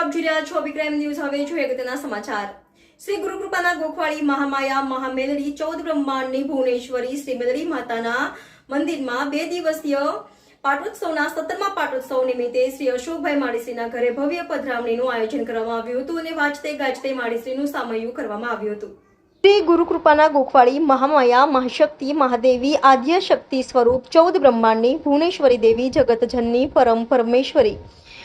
આપ જોઈ રહ્યા છો વિક્રમ ન્યૂઝ. હવે જોઈએ અગત્યના સમાચાર. શ્રી ગુરુકૃપાના ગોખવાળી મહામાયા મહામેલડી ચૌદ બ્રહ્માંડની ભુવનેશ્વરી શ્રી મેલડી માતાના મંદિરમાં બે દિવસીય પાટોત્સવના સત્તરમા પાટોત્સવ નિમિત્તે શ્રી અશોકભાઈ માળીશ્રીના ઘરે ભવ્ય પધરામણીનું આયોજન કરવામાં આવ્યું હતું અને વાંચતે ગાજતે માળીશ્રીનું સામયું કરવામાં આવ્યું હતું. શ્રી ગુરુકૃપાના ગોખવાળી મહામાયા મહાશક્તિ મહાદેવી આદ્ય શક્તિ સ્વરૂપ ચૌદ બ્રહ્માંડની ભુવનેશ્વરી દેવી જગતજનની પરમ પરમેશ્વરી.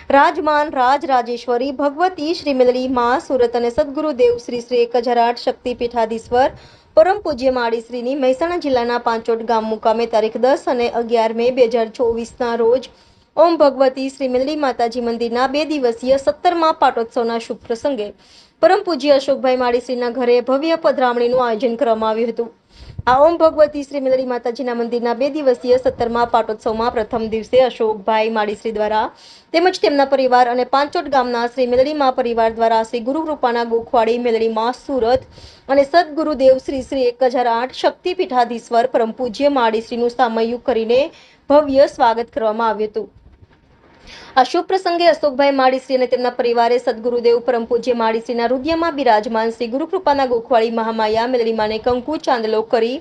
રાજમાન રાજ રાજેશ્વરી ભગવતી શ્રી માં સુરત અને સદગુરુદેવ શ્રી શ્રી એક હજાર આઠ શક્તિપીઠાધીશ્વર પરમ પૂજ્ય માળીશ્રીની મહેસાણા જિલ્લાના પાંચોટ ગામ મુકામે તારીખ દસ અને અગિયાર મે બે હજાર ચોવીસના રોજ ઓમ ભગવતી શ્રી માતાજી મંદિરના બે દિવસીય સત્તરમાં પાટોત્સવના શુભ પ્રસંગે પરમ પૂજ્ય અશોકભાઈ માળીશ્રીના ઘરે ભવ્ય પધરામણીનું આયોજન કરવામાં આવ્યું હતું. આ ઓમ ભગવતી શ્રી મેલડી માતાજીના મંદિરના બે દિવસીય સત્તરમાં પાટોત્સવમાં પ્રથમ દિવસે અશોકભાઈ માળીશ્રી દ્વારા તેમજ તેમના પરિવાર અને પાંચોટ ગામના શ્રી મેલડી મા પરિવાર દ્વારા શ્રી ગુરુ કૃપાના ગોખવાડી મેલડી માં સુરત અને સદગુરુદેવ શ્રી શ્રી એક હજાર આઠ શક્તિપીઠાધીશ્વર પરમ પૂજ્ય માળીશ્રીનું સામયું કરીને ભવ્ય સ્વાગત કરવામાં આવ્યું હતું. આ શુભ પ્રસંગે અશોકભાઈ માળીશ્રી અને તેમના પરિવારે સદગુરુદેવ પરમ પૂજ્ય માળીશ્રીના હૃદયમાં બિરાજમાન શ્રી ગુરુકૃપાના ગોખવાળી મહામાયા, મેલડીમાને કંકુ, ચાંદલો કરી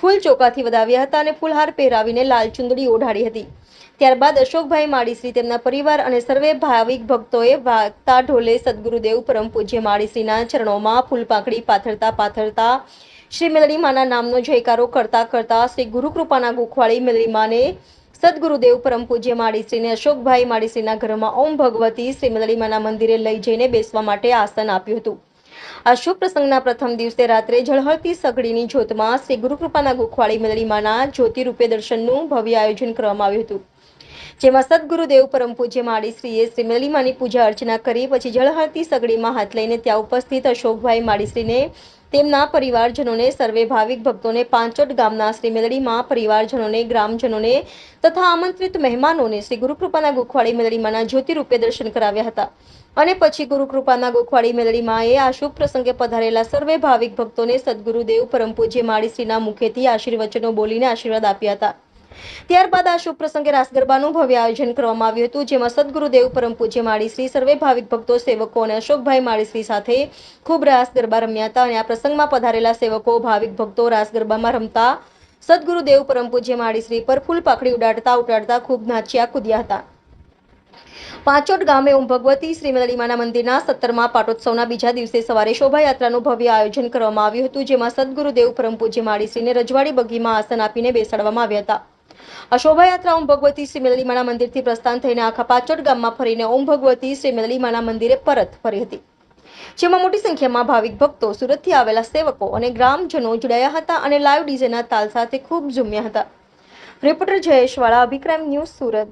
ફૂલ ચોકાથી વધાવ્યા હતા અને ફૂલહાર પહેરાવીને લાલ ચુંદડી ઓઢાડી હતી. ત્યારબાદ અશોકભાઈ માળીશ્રી તેમના પરિવાર અને સર્વે ભાવિક ભક્તોએ વાગતા ઢોલે સદગુરુદેવ પરમ પૂજ્ય માળીશ્રીના ચરણોમાં ફૂલપાંખડી પાથરતા પાથરતા શ્રી મેલડીમાના નામનો જયકારો કરતા કરતા શ્રી ગુરુકૃપાના ગોખવાળી મેલડી માને સદગુરુદેવ પરમ પૂજ્ય માળીશ્રીને અશોકભાઈ માળીશ્રીના ઘરમાં ઓમ ભગવતી શ્રી મેલડીમાના મંદિરે લઈ જઈને બેસવા માટે આસન આપ્યું હતું. આ શુભ પ્રસંગના પ્રથમ દિવસે રાત્રે ઝળહળતી સગડીની જ્યોતમાં શ્રી ગુરુકૃપાના ગુખવાળી મેલડીમાના જ્યોતિરૂપે દર્શનનું ભવ્ય આયોજન કરવામાં આવ્યું હતું. જેમાં સદગુરુદેવ પરમ પૂજ્ય માળીશ્રીએ શ્રી મેલડીમાની પૂજા અર્ચના કરી, પછી જળહરતી સગડીમાં હાથ લઈને ત્યાં ઉપસ્થિત અશોકભાઈ માળીશ્રીને, તેમના પરિવારજનોને, સર્વે ભાવિક ભક્તોને, પાંચોટ ગામના શ્રી મેલડીમાં પરિવારજનોને, ગ્રામજનોને તથા આમંત્રિત મહેમાનોને શ્રી ગુરુકૃપાના ગોખવાડી મેલડીમાંના જ્યોતિરૂપે દર્શન કરાવ્યા હતા. અને પછી ગુરુકૃપાના ગોખવાળી મેલડીમાએ આ શુભ પ્રસંગે પધારેલા સર્વે ભાવિક ભક્તોને સદગુરુદેવ પરમ પૂજ્ય માળીશ્રીના મુખેથી આશીર્વચનો બોલીને આશીર્વાદ આપ્યા હતા. ત્યારબાદ આ શુભ પ્રસંગે રાસ ગરબાનું ભવ્ય આયોજન કરવામાં આવ્યું હતું, જેમાં સદગુરુદેવ પરમ પૂજ્ય માળીશ્રી સર્વે ભાવિક ભક્તો, સેવકો અને અશોકભાઈ માળીશ્રી સાથે ખૂબ રાસ ગરબા રમ્યા હતા અને આ પ્રસંગમાં પધારેલા સેવકો, ભાવિક ભક્તો રાસ ગરબામાં રમતા સદગુરુદેવ પરમ પૂજ્ય માળીશ્રી પર ફૂલ પાખડી ઉડાડતા ઉડાડતા ખૂબ નાચ્યા, કૂદ્યા હતા. પાંચોટ ગામે ઓમ ભગવતી શ્રી મંદિરના સત્તરમાં પાટોત્સવના બીજા દિવસે સવારે શોભાયાત્રાનું ભવ્ય આયોજન કરવામાં આવ્યું હતું, જેમાં સદગુરુદેવ પરમ પૂજ્ય માળીશ્રીને રજવાડી બગીમાં આસન આપીને બેસાડવામાં આવ્યા હતા. આ શોભાયાત્રા ઓમ ભગવતી શ્રી મેલડીમાના મંદિરથી પ્રસ્થાન થઈને આખા પાંચોટ ગામમાં ફરીને ઓમ ભગવતી શ્રી મેલડીમાના મંદિરે પરત ફરી હતી. જેમાં મોટી સંખ્યામાં ભાવિક ભક્તો સુરતથી આવેલા સેવકો અને ગ્રામજનો જોડાયા હતા અને લાઈવ ડીજેના તાલ સાથે ખૂબ ઝૂમ્યા હતા. રિપોર્ટર જયેશવાળા, અભિક્રાઇમ ન્યૂઝ સુરત.